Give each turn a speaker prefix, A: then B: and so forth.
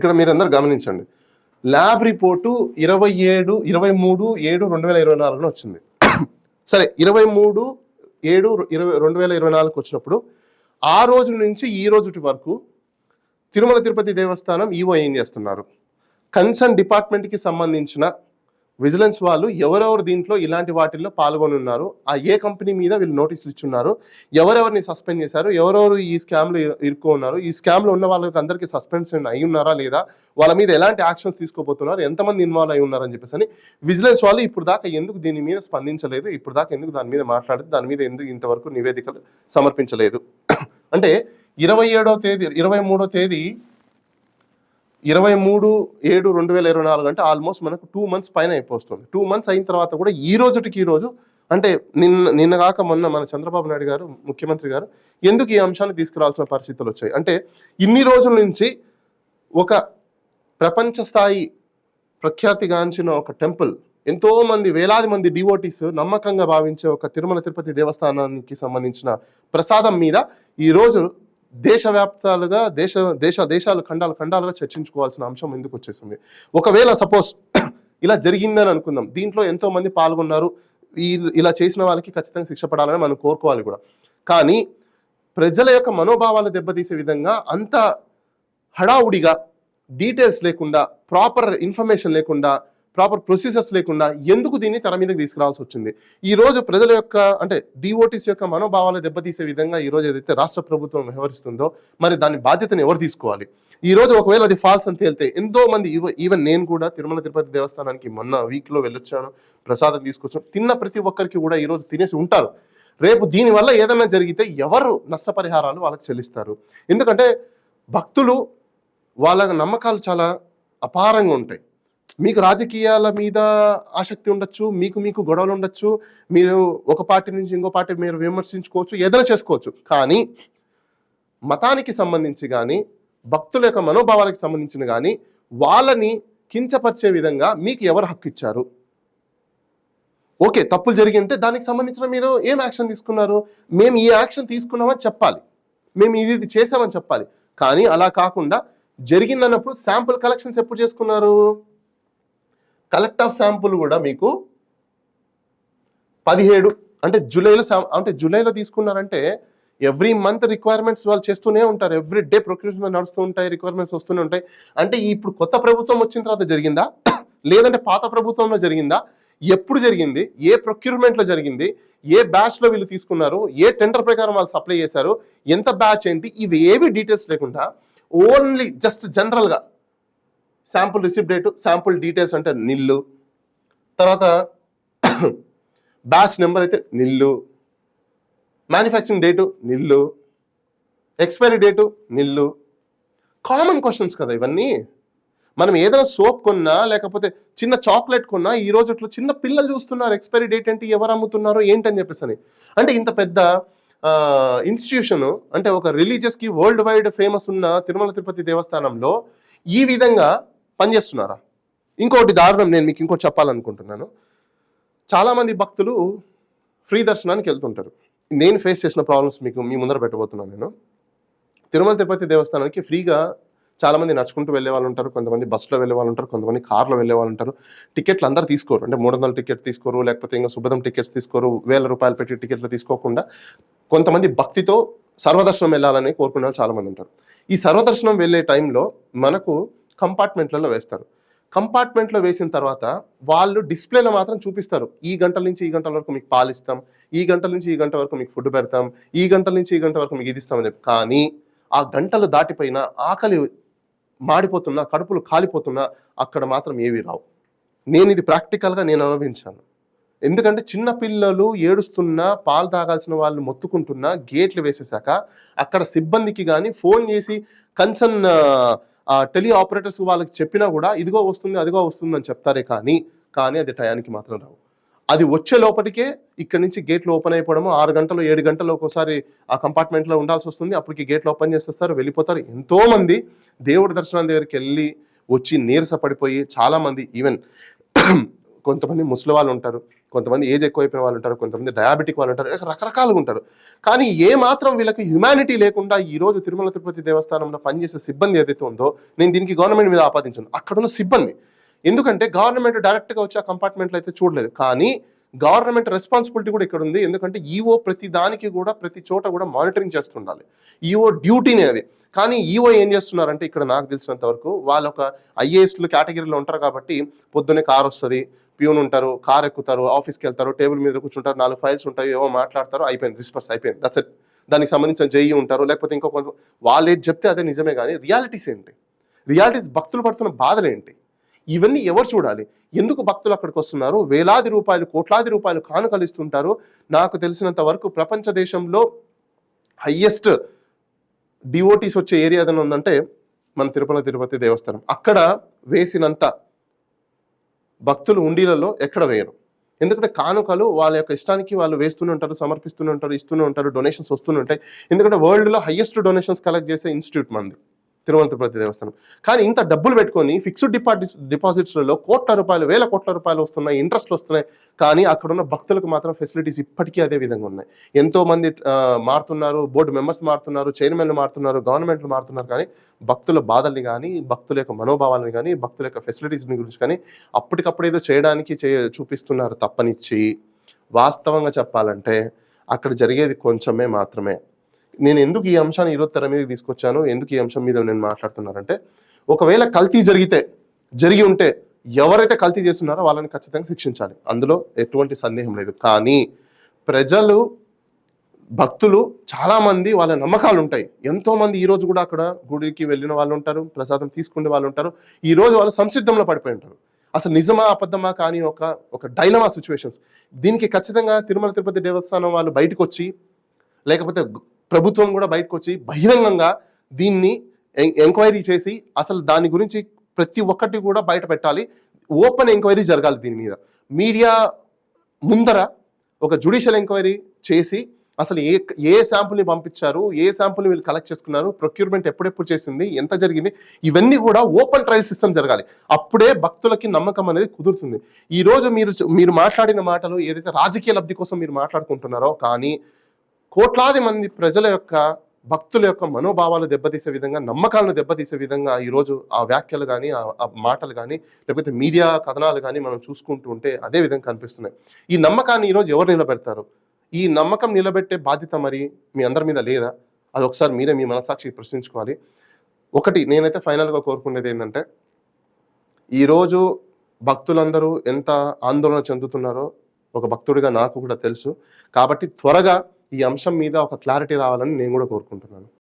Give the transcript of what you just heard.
A: ఇక్కడ మీరందరూ గమనించండి. ల్యాబ్ రిపోర్టు ఇరవై ఏడు ఇరవై మూడు ఏడు రెండు వేల ఇరవై నాలుగున వచ్చింది. సరే ఇరవై మూడు ఏడు ఇరవై రెండు వేల ఇరవై నాలుగుకి వచ్చినప్పుడు ఆ రోజు నుంచి ఈ రోజుటి వరకు తిరుమల తిరుపతి దేవస్థానం ఈవో ఏం చేస్తున్నారు? కన్సర్న్ డిపార్ట్మెంట్కి సంబంధించిన విజిలెన్స్ వాళ్ళు ఎవరెవరు దీంట్లో ఇలాంటి వాటిల్లో పాల్గొని ఉన్నారు ఆ ఏ కంపెనీ మీద వీళ్ళు నోటీసులు ఇచ్చున్నారు? ఎవరెవరిని సస్పెండ్ చేశారు? ఎవరెవరు ఈ స్కామ్లో ఇరుక్కో ఉన్నారు? ఈ స్కామ్లో ఉన్న వాళ్ళకి అందరికీ సస్పెన్షన్ అయి ఉన్నారా లేదా? వాళ్ళ మీద ఎలాంటి యాక్షన్స్ తీసుకోబోతున్నారు? ఎంతమంది ఇన్వాల్వ్ అయి ఉన్నారని చెప్పేసి అని విజిలెన్స్ వాళ్ళు ఇప్పుడు దాకా ఎందుకు దీని మీద స్పందించలేదు? ఇప్పుడు దాకా ఎందుకు దాని మీద మాట్లాడదు? దాని మీద ఎందుకు ఇంతవరకు నివేదికలు సమర్పించలేదు? అంటే ఇరవై ఏడో తేదీ ఇరవై మూడో తేదీ ఇరవై మూడు ఏడు రెండు వేల ఇరవై నాలుగు అంటే ఆల్మోస్ట్ మనకు టూ మంత్స్ పైన అయిపోతుంది. టూ మంత్స్ అయిన తర్వాత కూడా ఈ రోజుటికి ఈ రోజు అంటే నిన్న నిన్న కాక మొన్న మన చంద్రబాబు నాయుడు గారు ముఖ్యమంత్రి గారు ఎందుకు ఈ అంశాన్ని తీసుకురావాల్సిన పరిస్థితులు వచ్చాయి? అంటే ఇన్ని రోజుల నుంచి ఒక ప్రపంచ స్థాయి ప్రఖ్యాతిగాంచిన ఒక టెంపుల్ ఎంతో మంది వేలాది మంది డివోటీస్ నమ్మకంగా భావించే ఒక తిరుమల తిరుపతి దేవస్థానానికి సంబంధించిన ప్రసాదం మీద ఈ రోజు దేశవ్యాప్తాలుగా దేశ దేశ దేశాలు ఖండాలు ఖండాలుగా చర్చించుకోవాల్సిన అంశం ఎందుకు వచ్చేసింది? ఒకవేళ సపోజ్ ఇలా జరిగిందని అనుకుందాం. దీంట్లో ఎంతో మంది పాల్గొన్నారు. ఈ ఇలా చేసిన వాళ్ళకి ఖచ్చితంగా శిక్ష పడాలని మనం కోరుకోవాలి కూడా. కానీ ప్రజల యొక్క మనోభావాలు దెబ్బతీసే విధంగా అంత హడావుడిగా డీటెయిల్స్ లేకుండా ప్రాపర్ ఇన్ఫర్మేషన్ లేకుండా ప్రాపర్ ప్రొసీజర్స్ లేకుండా ఎందుకు దీన్ని తెర మీదకి తీసుకురావాల్సి వచ్చింది? ఈ రోజు ప్రజల యొక్క అంటే డిఓటీస్ యొక్క మనోభావాలు దెబ్బతీసే విధంగా ఈ రోజు ఏదైతే రాష్ట్ర ప్రభుత్వం వ్యవహరిస్తుందో మరి దాని బాధ్యతను ఎవరు తీసుకోవాలి? ఈ రోజు ఒకవేళ అది ఫాల్స్ అని తేలితే ఎంతో మంది ఈవెన్ నేను కూడా తిరుమల తిరుపతి దేవస్థానానికి మొన్న వీక్లో వెళ్ళొచ్చాను ప్రసాదం తీసుకొచ్చాను తిన్న ప్రతి ఒక్కరికి కూడా ఈ రోజు తినేసి ఉంటారు. రేపు దీనివల్ల ఏదైనా జరిగితే ఎవరు నష్టపరిహారాలు వాళ్ళకి చెల్లిస్తారు? ఎందుకంటే భక్తులు వాళ్ళ నమ్మకాలు చాలా అపారంగా ఉంటాయి. మీకు రాజకీయాల మీద ఆసక్తి ఉండొచ్చు మీకు మీకు గొడవలు ఉండొచ్చు మీరు ఒక పార్టీ నుంచి ఇంకో పార్టీ మీరు విమర్శించుకోవచ్చు ఏదైనా చేసుకోవచ్చు. కానీ మతానికి సంబంధించి కానీ భక్తుల యొక్క మనోభావాలకు సంబంధించిన కానీ వాళ్ళని కించపరిచే విధంగా మీకు ఎవరు హక్కు ఇచ్చారు? ఓకే తప్పులు జరిగి ఉంటే దానికి సంబంధించిన మీరు ఏం యాక్షన్ తీసుకున్నారు? మేము ఈ యాక్షన్ తీసుకున్నామని చెప్పాలి. మేము ఇది ఇది చేసామని చెప్పాలి. కానీ అలా కాకుండా జరిగిందన్నప్పుడు శాంపుల్ కలెక్షన్స్ ఎప్పుడు చేసుకున్నారు? కలెక్ట్ ఆఫ్ శాంపుల్ కూడా మీకు పదిహేడు అంటే జూలైలో అంటే జూలైలో తీసుకున్నారంటే ఎవ్రీ మంత్ రిక్వైర్మెంట్స్ వాళ్ళు చేస్తూనే ఉంటారు. ఎవ్రీ డే ప్రొక్యూర్మెంట్ నడుస్తూ ఉంటాయి రిక్వైర్మెంట్స్ వస్తూనే ఉంటాయి. అంటే ఇప్పుడు కొత్త ప్రభుత్వం వచ్చిన తర్వాత జరిగిందా? లేదంటే పాత ప్రభుత్వంలో జరిగిందా? ఎప్పుడు జరిగింది? ఏ ప్రొక్యూర్మెంట్లో జరిగింది? ఏ బ్యాచ్లో వీళ్ళు తీసుకున్నారు? ఏ టెండర్ ప్రకారం వాళ్ళు సప్లై చేశారు? ఎంత బ్యాచ్ ఏంటి? ఇవి ఏవి డీటెయిల్స్ లేకుండా ఓన్లీ జస్ట్ జనరల్గా sample receipt date sample details అంటే నిల్లు. తర్వాత బ్యాచ్ నెంబర్ అయితే nil. Manufacturing date nil. Expiry date nil. Common questions కదా ఇవన్నీ. మనం ఏదైనా సోప్ కొన్నా లేకపోతే చిన్న చాక్లెట్ కొన్నా ఈ రోజుట్లో చిన్న పిల్లలు చూస్తున్నారు ఎక్స్పైరీ డేట్ ఏంటి ఎవరు అమ్ముతున్నారు ఏంటని చెప్పేసి అని. అంటే ఇంత పెద్ద ఇన్స్టిట్యూషన్ అంటే ఒక రిలీజియస్కి వరల్డ్ వైడ్ ఫేమస్ ఉన్న తిరుమల తిరుపతి దేవస్థానంలో ఈ విధంగా పనిచేస్తున్నారా? ఇంకోటి దారుణం నేను మీకు ఇంకోటి చెప్పాలనుకుంటున్నాను. చాలామంది భక్తులు ఫ్రీ దర్శనానికి వెళ్తుంటారు. నేను ఫేస్ చేసిన ప్రాబ్లమ్స్ మీకు మీ ముందర పెట్టబోతున్నాను నేను. తిరుమల తిరుపతి దేవస్థానానికి ఫ్రీగా చాలామంది నడుచుకుంటూ వెళ్ళే వాళ్ళు ఉంటారు. కొంతమంది బస్సులో వెళ్ళే వాళ్ళు ఉంటారు. కొంతమంది కార్లో వెళ్ళే వాళ్ళు ఉంటారు. టికెట్లు అందరు తీసుకోరు. అంటే మూడు వందల టికెట్ తీసుకోరు. లేకపోతే ఇంకా శుభదం టికెట్స్ తీసుకోరు. వేల రూపాయలు పెట్టి టికెట్లు తీసుకోకుండా కొంతమంది భక్తితో సర్వదర్శనం వెళ్ళాలని కోరుకునే వాళ్ళు చాలామంది ఉంటారు. ఈ సర్వదర్శనం వెళ్ళే టైంలో మనకు కంపార్ట్మెంట్లలో వేస్తారు. కంపార్ట్మెంట్లో వేసిన తర్వాత వాళ్ళు డిస్ప్లేలో మాత్రం చూపిస్తారు. ఈ గంటల నుంచి ఈ గంటల వరకు మీకు పాలు ఇస్తాం ఈ గంటల నుంచి ఈ గంట వరకు మీకు ఫుడ్ పెడతాం ఈ గంటల నుంచి ఈ గంట వరకు మీకు ఇది ఇస్తామని చెప్పి. కానీ ఆ గంటలు దాటిపోయిన ఆకలి మాడిపోతున్నా కడుపులు కాలిపోతున్నా అక్కడ మాత్రం ఏవి రావు. నేను ఇది ప్రాక్టికల్గా నేను అనుభవించాను. ఎందుకంటే చిన్న పిల్లలు ఏడుస్తున్నా పాలు తాగాల్సిన వాళ్ళు మొత్తుకుంటున్నా గేట్లు వేసేసాక అక్కడ సిబ్బందికి కానీ ఫోన్ చేసి కన్సర్న్ టెలి ఆపరేటర్స్ వాళ్ళకి చెప్పినా కూడా ఇదిగో వస్తుంది అదిగో వస్తుంది అని చెప్తారే కానీ కానీ అది టయానికి మాత్రం రావు. అది వచ్చే లోపటికే ఇక్కడ నుంచి గేట్లు ఓపెన్ అయిపోవడము ఆరు గంటలు ఏడు గంటలు ఒక్కోసారి ఆ కంపార్ట్మెంట్లో ఉండాల్సి వస్తుంది. అప్పటికి గేట్లు ఓపెన్ చేసేస్తారు వెళ్ళిపోతారు. ఎంతోమంది దేవుడి దర్శనం దగ్గరికి వెళ్ళి వచ్చి నీరస పడిపోయి చాలామంది ఈవెన్ కొంతమంది ముసలి వాళ్ళు ఉంటారు కొంతమంది ఏజ్ ఎక్కువైపోయిన వాళ్ళు ఉంటారు కొంతమంది డయాబెటిక్ వాళ్ళు ఉంటారు రకరకాలుగా ఉంటారు. కానీ ఏ మాత్రం వీళ్ళకి హ్యుమానిటీ లేకుండా ఈరోజు తిరుమల తిరుపతి దేవస్థానంలో పనిచేసే సిబ్బంది ఏదైతే ఉందో నేను దీనికి గవర్నమెంట్ మీద ఆపాదించాను. అక్కడ ఉన్న సిబ్బంది. ఎందుకంటే గవర్నమెంట్ డైరెక్ట్గా వచ్చి ఆ కంపార్ట్మెంట్లో అయితే చూడలేదు. కానీ గవర్నమెంట్ రెస్పాన్సిబిలిటీ కూడా ఇక్కడ ఉంది. ఎందుకంటే ఈఓ ప్రతి దానికి కూడా ప్రతి చోట కూడా మానిటరింగ్ చేస్తుండాలి. ఈఓ డ్యూటీనే అది. కానీ ఈఓ ఏం చేస్తున్నారంటే ఇక్కడ నాకు తెలిసినంత వరకు వాళ్ళు ఒక ఐఏఎస్లు కేటగిరీలో ఉంటారు కాబట్టి పొద్దున్నే కార్ వస్తుంది ప్యూన్ ఉంటారు కార్ ఎక్కుతారు ఆఫీస్కి వెళ్తారు టేబుల్ మీద కూర్చుంటారు నాలుగు ఫైల్స్ ఉంటాయి ఏవో మాట్లాడతారు అయిపోయింది డిస్పర్స్ అయిపోయింది దట్స్ ఇట్. దానికి సంబంధించిన జేఈ ఉంటారు లేకపోతే ఇంకో కొంత వాళ్ళు ఏది చెప్తే అదే నిజమే కానీ రియాలిటీస్ ఏంటి? రియాలిటీస్ భక్తులు పడుతున్న బాధలు ఏంటి ఇవన్నీ ఎవరు చూడాలి? ఎందుకు భక్తులు అక్కడికి వస్తున్నారు వేలాది రూపాయలు కోట్లాది రూపాయలు కానుకలు ఇస్తుంటారు నాకు తెలిసినంత వరకు ప్రపంచ దేశంలో హయ్యెస్ట్ డివోటీస్ వచ్చే ఏరియా ఏదైనా ఉందంటే మన తిరుపతి తిరుపతి దేవస్థానం. అక్కడ వేసినంత భక్తులు ఉండీలలో ఎక్కడ వేయరు. ఎందుకంటే కానుకలు వాళ్ళ యొక్క ఇష్టానికి వాళ్ళు వేస్తూనే ఉంటారు సమర్పిస్తూనే ఉంటారు ఇస్తూనే ఉంటారు డొనేషన్స్ వస్తూనే ఉంటాయి. ఎందుకంటే వరల్డ్లో హయ్యెస్ట్ డొనేషన్స్ కలెక్ట్ చేసే ఇన్స్టిట్యూట్ మంది. తిరుమల దేవస్థానం. కానీ ఇంత డబ్బులు పెట్టుకొని ఫిక్స్డ్ డిపాజిట్స్ డిపాజిట్స్లలో కోట్ల రూపాయలు వేల కోట్ల రూపాయలు వస్తున్నాయి ఇంట్రెస్ట్లు వస్తున్నాయి. కానీ అక్కడ ఉన్న భక్తులకు మాత్రం ఫెసిలిటీస్ ఇప్పటికీ అదే విధంగా ఉన్నాయి. ఎంతో మంది మారుతున్నారు బోర్డు మెంబర్స్ మారుతున్నారు చైర్మన్లు మారుతున్నారు గవర్నమెంట్లు మారుతున్నారు. కానీ భక్తుల బాధల్ని కానీ భక్తుల యొక్క మనోభావాలని కానీ భక్తుల యొక్క ఫెసిలిటీస్ని గురించి కానీ అప్పటికప్పుడు ఏదో చేయడానికి చే చూపిస్తున్నారు తప్పనిచ్చి. వాస్తవంగా చెప్పాలంటే అక్కడ జరిగేది కొంచెమే మాత్రమే. నేను ఎందుకు ఈ అంశాన్ని ఈరోజు తెర మీద తీసుకొచ్చాను ఎందుకు ఈ అంశం మీద నేను మాట్లాడుతున్నానంటే ఒకవేళ కల్తీ జరిగితే జరిగి ఉంటే ఎవరైతే కల్తీ చేస్తున్నారో వాళ్ళని ఖచ్చితంగా శిక్షించాలి. అందులో ఎటువంటి సందేహం లేదు. కానీ ప్రజలు భక్తులు చాలామంది వాళ్ళ నమ్మకాలు ఉంటాయి. ఎంతోమంది ఈరోజు ఈ రోజు కూడా అక్కడ గుడికి వెళ్ళిన వాళ్ళు ఉంటారు ప్రసాదం తీసుకునే వాళ్ళు ఉంటారు. ఈరోజు వాళ్ళు సంసిద్ధంలో పడిపోయి ఉంటారు. అసలు నిజమా అబద్ధమా కానీ ఒక ఒక డైలమా సిచ్యువేషన్స్. దీనికి ఖచ్చితంగా తిరుమల తిరుపతి దేవస్థానం వాళ్ళు బయటకు వచ్చి లేకపోతే ప్రభుత్వం కూడా బయటకు వచ్చి బహిరంగంగా దీన్ని ఎం- ఎంక్వైరీ చేసి అసలు దాని గురించి ప్రతి ఒక్కటి కూడా బయట పెట్టాలి. ఓపెన్ ఎంక్వైరీ జరగాలి దీని మీద. మీడియా ముందర ఒక జుడిషియల్ ఎంక్వైరీ చేసి అసలు ఏ ఏ శాంపుల్ని పంపించారు ఏ శాంపుల్ని వీళ్ళు కలెక్ట్ చేసుకున్నారు ప్రొక్యూర్మెంట్ ఎప్పుడెప్పుడు చేసింది ఎంత జరిగింది ఇవన్నీ కూడా ఓపెన్ ట్రయల్ సిస్టమ్ జరగాలి. అప్పుడే భక్తులకి నమ్మకం అనేది కుదురుతుంది. ఈరోజు మీరు మీరు మాట్లాడిన మాటలు ఏదైతే రాజకీయ లబ్ధి కోసం మీరు మాట్లాడుకుంటున్నారో కానీ కోట్లాది మంది ప్రజల యొక్క భక్తుల యొక్క మనోభావాలు దెబ్బతీసే విధంగా నమ్మకాలను దెబ్బతీసే విధంగా ఈరోజు ఆ వ్యాఖ్యలు కానీ ఆ మాటలు కానీ లేకపోతే మీడియా కథనాలు కానీ మనం చూసుకుంటూ ఉంటే అదే విధంగా కనిపిస్తున్నాయి. ఈ నమ్మకాన్ని ఈరోజు ఎవరు నిలబెడతారు? ఈ నమ్మకం నిలబెట్టే బాధ్యత మరి మీ అందరి మీద లేదా? అది ఒకసారి మీరే మీ మనసాక్షి ప్రశ్నించుకోవాలి. ఒకటి నేనైతే ఫైనల్గా కోరుకునేది ఏంటంటే ఈరోజు భక్తులందరూ ఎంత ఆందోళన చెందుతున్నారో ఒక భక్తుడిగా నాకు కూడా తెలుసు. కాబట్టి త్వరగా ఈ అంశం మీద ఒక క్లారిటీ రావాలని నేను కూడా కోరుకుంటున్నాను.